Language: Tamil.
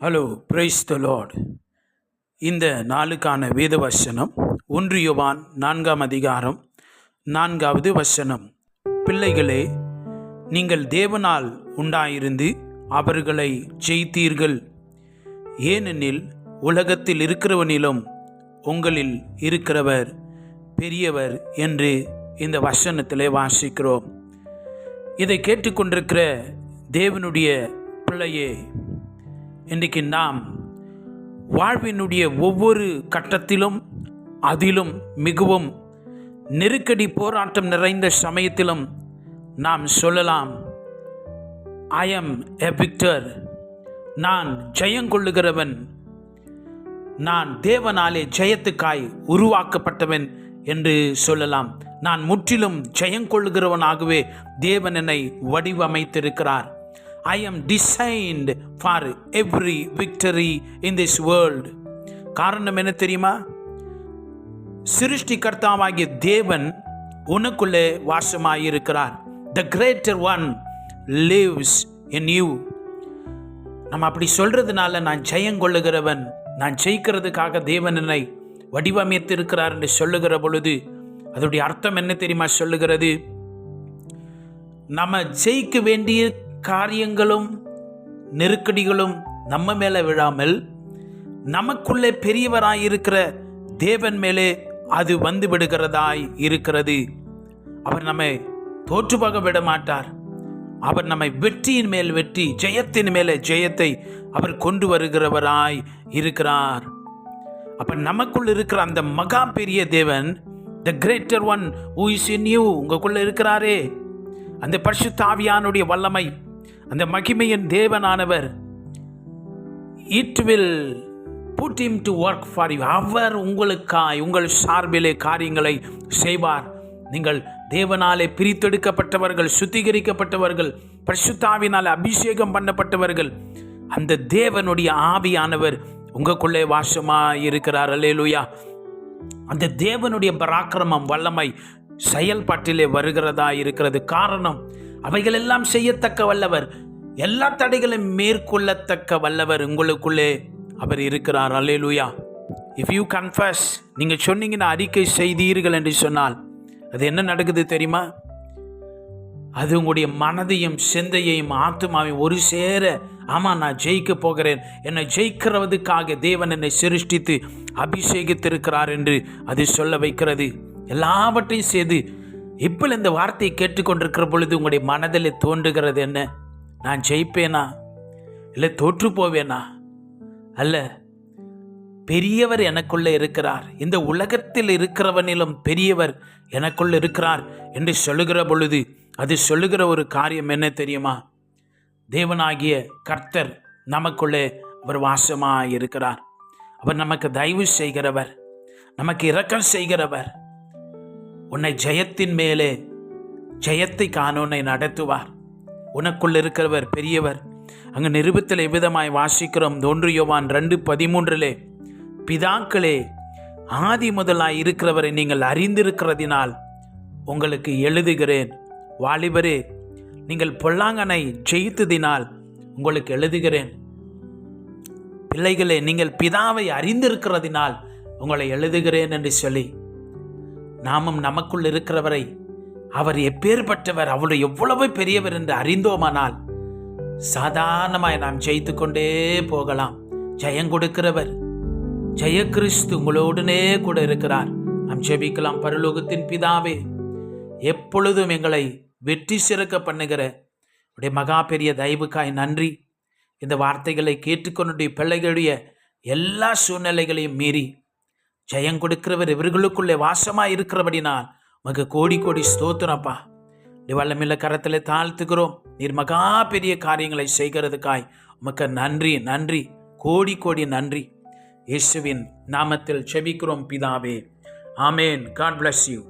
ஹலோ பிரைஸ் த லார்ட் இந்த நாளுக்கான வேத வசனம் ஒன்று யுவான் நான்காம் அதிகாரம் நான்காவது வசனம். பிள்ளைகளே நீங்கள் தேவனால் உண்டாயிருந்து அவர்களை ஜெயித்தீர்கள். ஏனெனில் உலகத்தில் இருக்கிறவனிலும் உங்களில் இருக்கிறவர் பெரியவர் என்று இந்த வசனத்தில் வாசிக்கிறோம். இதை கேட்டுக்கொண்டிருக்கிற தேவனுடைய பிள்ளையே இன்றைக்கு நாம் வாழ்வினுடைய ஒவ்வொரு கட்டத்திலும் அதிலும் மிகவும் நெருக்கடி போராட்டம் நிறைந்த சமயத்திலும் நாம் சொல்லலாம் ஐ எம் எ விக்டர் நான் ஜெயங்கொள்ளுகிறவன் நான் தேவனாலே ஜெயத்துக்காய் உருவாக்கப்பட்டவன் என்று சொல்லலாம். நான் முற்றிலும் ஜெயங்கொள்ளுகிறவனாகவே தேவன் என்னை வடிவமைத்திருக்கிறார். I am designed for every victory in this world காரணம் என்ன தெரியுமா? சிருஷ்டிகர்த்தாவாகிய தேவன் உனக்குள்ளே வாசமாயிருக்கிறார். The greater one lives in you நம்ம அப்படி சொல்றதுனால நான் ஜெயங்கொள்ளுகிறவன் நான் ஜெயிக்கிறதுக்காக தேவன் என்னை வடிவமைத்து இருக்கிறார் என்று சொல்லுகிற பொழுது அதோடைய அர்த்தம் என்ன தெரியுமா சொல்லுகிறது? நம்ம ஜெயிக்க வேண்டிய காரியங்களும் நெருக்கடிகளும் நம்ம மேலே விழாமல் நமக்குள்ளே பெரியவராயிருக்கிற தேவன் மேலே அது வந்து விடுகிறதாய் இருக்கிறது. அவர் நம்மை தோற்றுப்பாக விட மாட்டார். அவர் நம்மை வெற்றியின் மேல் வெற்றி ஜெயத்தின் மேலே ஜெயத்தை அவர் கொண்டு வருகிறவராய் இருக்கிறார். அப்ப நமக்குள் இருக்கிற அந்த மகா பெரிய தேவன் the greater one who is in you உங்களுக்குள்ள இருக்கிறாரே. அந்த பரிசுத்தாவியானுடைய வல்லமை அந்த மகிமையின் தேவனானவர். It will put him to work for you அவர் உங்களுக்காய் உங்கள் சார்பிலே காரியங்களை செய்வார். நீங்கள் தேவனாலே பிரித்தெடுக்கப்பட்டவர்கள் சுத்திகரிக்கப்பட்டவர்கள் பரிசுத்தாவினால் அபிஷேகம் பண்ணப்பட்டவர்கள். அந்த தேவனுடைய ஆவியானவர் உங்களுக்குள்ளே வாசமாக இருக்கிறார். அல்லேலுயா அந்த தேவனுடைய பராக்கிரமம் வல்லமை செயல்பாட்டிலே வருகிறதா இருக்கிறது. காரணம் அவைகளெல்லாம் செய்யத்தக்க வல்லவர். எல்லா தடைகளையும் மேற்கொள்ளத்தக்க வல்லவர் உங்களுக்குள்ளே அவர் இருக்கிறார். அல்லேலூயா இஃப் யூ கன்ஃபஸ் நீங்கள் சொன்னீங்கன்னா அறிக்கை செய்தீர்கள் என்று சொன்னால் அது என்ன நடக்குது தெரியுமா? அது உங்களுடைய மனதையும் சிந்தையையும் ஆத்மாவையும் ஒரு சேர ஆமாம் நான் ஜெயிக்க போகிறேன். என்னை ஜெயிக்கிறதுக்காக தேவன் என்னை சிருஷ்டித்து அபிஷேகித்திருக்கிறார் என்று அது சொல்ல வைக்கிறது. எல்லாவற்றையும் செய்து இப்போ இந்த வார்த்தையை கேட்டுக்கொண்டிருக்கிற பொழுது உங்களுடைய மனதில் தோன்றுகிறது என்ன? நான் ஜெயிப்பேனா? இல்லை தோற்று போவேனா? அல்ல பெரியவர் எனக்குள்ளே இருக்கிறார். இந்த உலகத்தில் இருக்கிறவனிலும் பெரியவர் எனக்குள் இருக்கிறார் என்று சொல்லுகிற பொழுது அது சொல்லுகிற ஒரு காரியம் என்ன தெரியுமா? தேவனாகிய கர்த்தர் நமக்குள்ளே அவர் வாசமாக இருக்கிறார். அவர் நமக்கு தயவு செய்கிறவர். நமக்கு இரக்கம் செய்கிறவர். உன்னை ஜெயத்தின் மேலே ஜெயத்தை காண உன்னை நடத்துவார். உனக்குள் இருக்கிறவர் பெரியவர். அங்கு நிருபத்தில் எவ்விதமாய் வாசிக்கிறோம். ஒன்று யோவான் ரெண்டு பதிமூன்றிலே பிதாக்களே ஆதி முதலாய் இருக்கிறவரை நீங்கள் அறிந்திருக்கிறதினால் உங்களுக்கு எழுதுகிறேன். வாலிபரே நீங்கள் பொல்லாங்கனை ஜெயித்ததினால் உங்களுக்கு எழுதுகிறேன். பிள்ளைகளே நீங்கள் பிதாவை அறிந்திருக்கிறதினால் உங்களை எழுதுகிறேன் என்று சொல்லி நாமும் நமக்குள் இருக்கிறவரை அவர் எப்பேற்பட்டவர் அவருடைய எவ்வளவு பெரியவர் என்று அறிந்தோமானால் சாதாரணமாய் நாம் ஜெயித்து கொண்டே போகலாம். ஜெயம் கொடுக்கிறவர் ஜெய கிறிஸ்து உங்களோடனே கூட இருக்கிறார். நாம் ஜெபிக்கலாம் பரலோகத்தின் பிதாவே. எப்பொழுதும் எங்களை வெற்றி சிறக்க பண்ணுகிற உடைய மகா பெரிய தயவுக்காய் நன்றி. இந்த வார்த்தைகளை கேட்டுக்கொண்டுடைய பிள்ளைகளுடைய எல்லா சூழ்நிலைகளையும் மீறி ஜெயம் கொடுக்கிறவர் இவர்களுக்குள்ளே வாசமாக இருக்கிறபடினால் உமக்கு கோடி கோடி ஸ்தோத்திரப்பா வல்லமில்ல கரத்தில் தாழ்த்துக்கிறோம் நீர் மகா பெரிய காரியங்களை செய்கிறதுக்காய் உமக்கு நன்றி நன்றி. கோடி கோடி நன்றி. இயேசுவின் நாமத்தில் செபிக்கிறோம் பிதாவே. ஆமேன். God bless you.